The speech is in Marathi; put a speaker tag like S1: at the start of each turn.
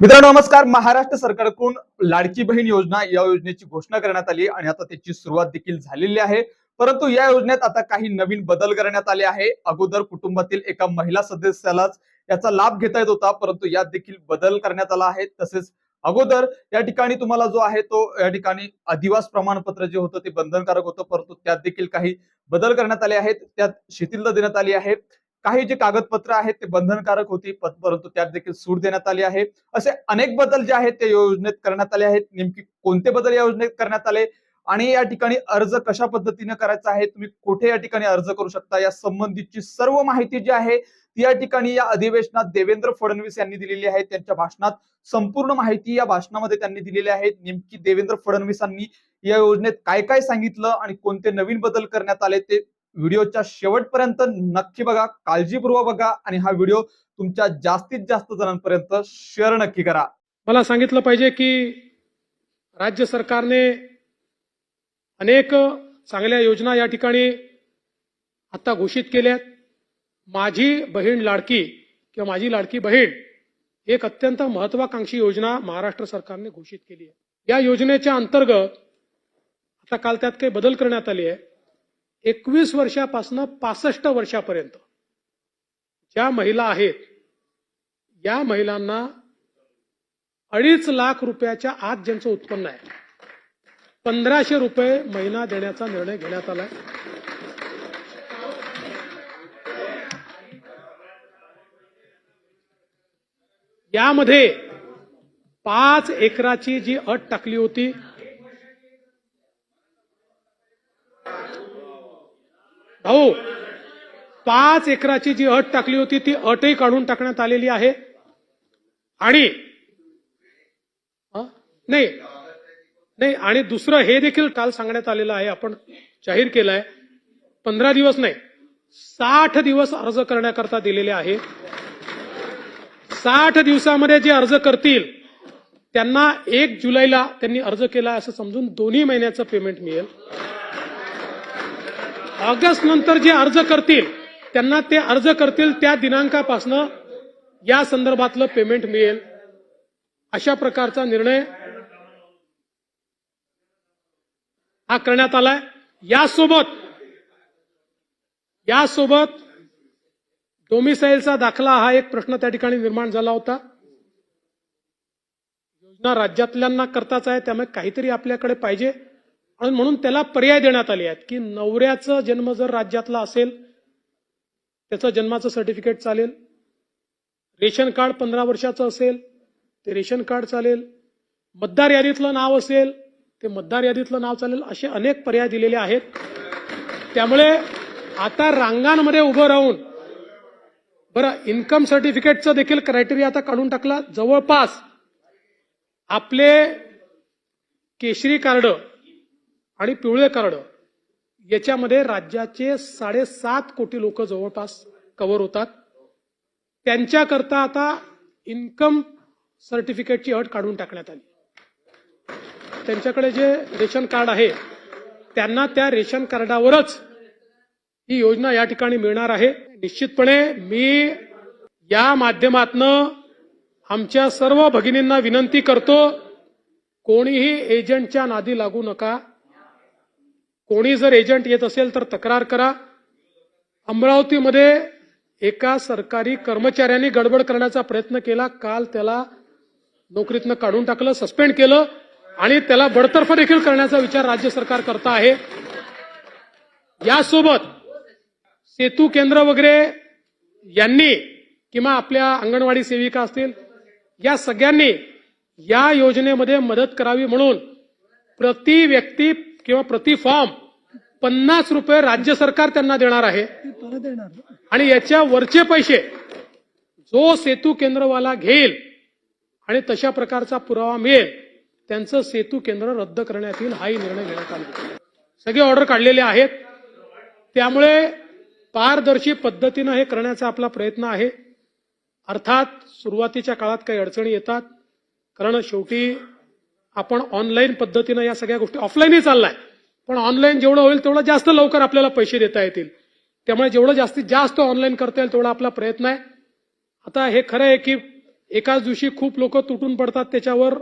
S1: मित्रांनो नमस्कार. महाराष्ट्र सरकारकडून लाडकी बहीण योजना या योजनेची घोषणा करण्यात आली आणि आता त्याची सुरुवात देखील झालेली आहे. परंतु या योजनेत आता काही नवीन बदल करण्यात आले आहे. अगोदर कुटुंबातील एका महिला सदस्यालाच याचा लाभ घेता येत होता परंतु यात देखील बदल करण्यात आला आहे. तसेच अगोदर या ठिकाणी तुम्हाला जो आहे तो या ठिकाणी अधिवास प्रमाणपत्र जे होतं ते बंधनकारक होतं परंतु त्यात देखील काही बदल करण्यात आले आहेत. त्यात शिथिलता देण्यात आली आहे. काही जे कागदपत्र आहेत ते बंधनकारक होती परंतु त्यात देखील सूट देण्यात आली आहे. असे अनेक बदल जे आहेत ते योजनेत करण्यात आले आहेत. नेमकी कोणते बदल या योजनेत करण्यात आले? आणि या ठिकाणी अर्ज कशा पद्धतीने करायचा आहे? तुम्ही कुठे या ठिकाणी अर्ज करू शकता? या संबंधीची सर्व माहिती जी आहे ती या ठिकाणी या अधिवेशनात देवेंद्र फडणवीस यांनी दिलेली आहे. त्यांच्या भाषणात संपूर्ण माहिती या भाषणामध्ये त्यांनी दिलेली आहे. नेमकी देवेंद्र फडणवीसांनी या योजनेत काय काय सांगितलं आणि कोणते नवीन बदल करण्यात आले ते व्हिडिओच्या शेवटपर्यंत नक्की बघा काळजीपूर्वक बघा आणि हा व्हिडिओ तुमच्या जास्तीत जास्त जणांपर्यंत शेअर नक्की करा.
S2: मला सांगितलं पाहिजे की राज्य सरकारने अनेक चांगल्या योजना या ठिकाणी आता घोषित केल्या माझी बहीण लाडकी किंवा माझी लाडकी बहीण एक अत्यंत महत्वाकांक्षी योजना महाराष्ट्र सरकारने घोषित केली आहे. या योजनेच्या अंतर्गत आता काल त्यात काही बदल करण्यात आले आहे एकवीस वर्षापासून पासष्ट वर्षापर्यंत ज्या महिला आहेत या महिलांना अडीच लाख रुपयाच्या आत ज्यांचं उत्पन्न आहे पंधराशे रुपये महिना देण्याचा निर्णय घेण्यात आलाय. यामध्ये पाच एकराची जी अट टाकली होती भाऊ पाच एकराची जी अट टाकली होती ती अटही काढून टाकण्यात आलेली आहे. आणि नाही. नाही आणि दुसरं हे देखील काल सांगण्यात आलेलं आहे आपण जाहीर केलंय. पंधरा दिवस नाही साठ दिवस अर्ज करण्याकरता दिलेले आहे. साठ दिवसामध्ये जे अर्ज करतील त्यांना एक जुलैला त्यांनी अर्ज केला असं समजून दोन्ही महिन्याचं पेमेंट मिळेल. ऑगस्ट नंतर जे अर्ज करतील त्यांना ते अर्ज करतील त्या दिनांकापासनं या संदर्भातलं पेमेंट मिळेल. अशा प्रकारचा निर्णय हा करण्यात आलाय. यासोबत यासोबत डोमिसाईलचा दाखला हा एक प्रश्न त्या ठिकाणी निर्माण झाला होता. योजना राज्यातल्यांना करताच आहे त्यामुळे काहीतरी आपल्याकडे पाहिजे. आणि म्हणून त्याला पर्याय देण्यात आले आहेत की नवऱ्याचा जन्म जर राज्यातला असेल त्याचं जन्माचं सर्टिफिकेट चालेल रेशन कार्ड पंधरा वर्षाचं असेल ते रेशन कार्ड चालेल मतदार यादीतलं नाव असेल ते मतदार यादीतलं नाव चालेल असे अनेक पर्याय दिलेले आहेत. त्यामुळे आता रांगांमध्ये उभं राहून बरं इन्कम सर्टिफिकेटचं देखील क्रायटेरिया आता काढून टाकला. जवळपास आपले केशरी कार्ड आणि पिवळे कार्ड. याच्यामध्ये राज्याचे साडेसात कोटी लोक जवळपास कव्हर होतात. त्यांच्याकरता आता इन्कम सर्टिफिकेटची अट काढून टाकण्यात आली. त्यांच्याकडे जे रेशन कार्ड आहे त्यांना त्या रेशन कार्डावरच ही योजना या ठिकाणी मिळणार आहे. निश्चितपणे मी या माध्यमातनं आमच्या सर्व भगिनींना विनंती करतो कोणीही एजंटच्या नादी लागू नका. कोणी जर एजंट येत असेल तर तक्रार करा. अमरावतीमध्ये एका सरकारी कर्मचाऱ्यांनी गडबड करण्याचा प्रयत्न केला. काल त्याला नोकरीतनं काढून टाकलं सस्पेंड केलं आणि त्याला बडतर्फ देखील करण्याचा विचार राज्य सरकार करता आहे. यासोबत सेतू केंद्र वगैरे यांनी किंवा आपल्या अंगणवाडी सेविका असतील या सगळ्यांनी या योजनेमध्ये मदत करावी म्हणून प्रति व्यक्ती किंवा प्रति फॉर्म पन्नास रुपये राज्य सरकार त्यांना देणार आहे. आणि याच्या वरचे पैसे जो सेतू केंद्रवाला घेईल आणि तशा प्रकारचा पुरावा मिळेल त्यांचं सेतू केंद्र रद्द करण्यात येईल हाही निर्णय घेण्यात आला. सगळे ऑर्डर काढलेले आहेत. त्यामुळे पारदर्शी पद्धतीनं हे करण्याचा आपला प्रयत्न आहे. अर्थात सुरुवातीच्या काळात काही अडचणी येतात. कारण शेवटी आपण ऑनलाईन पद्धतीनं या सगळ्या गोष्टी ऑफलाईनही चाललाय. पण ऑनलाईन जेवढं होईल तेवढं जास्त लवकर आपल्याला पैसे देता येतील. त्यामुळे जेवढं जास्तीत जास्त ऑनलाईन करता येईल तेवढा आपला प्रयत्न आहे. आता हे खरं आहे की एकाच दिवशी खूप लोक तुटून पडतात त्याच्यावर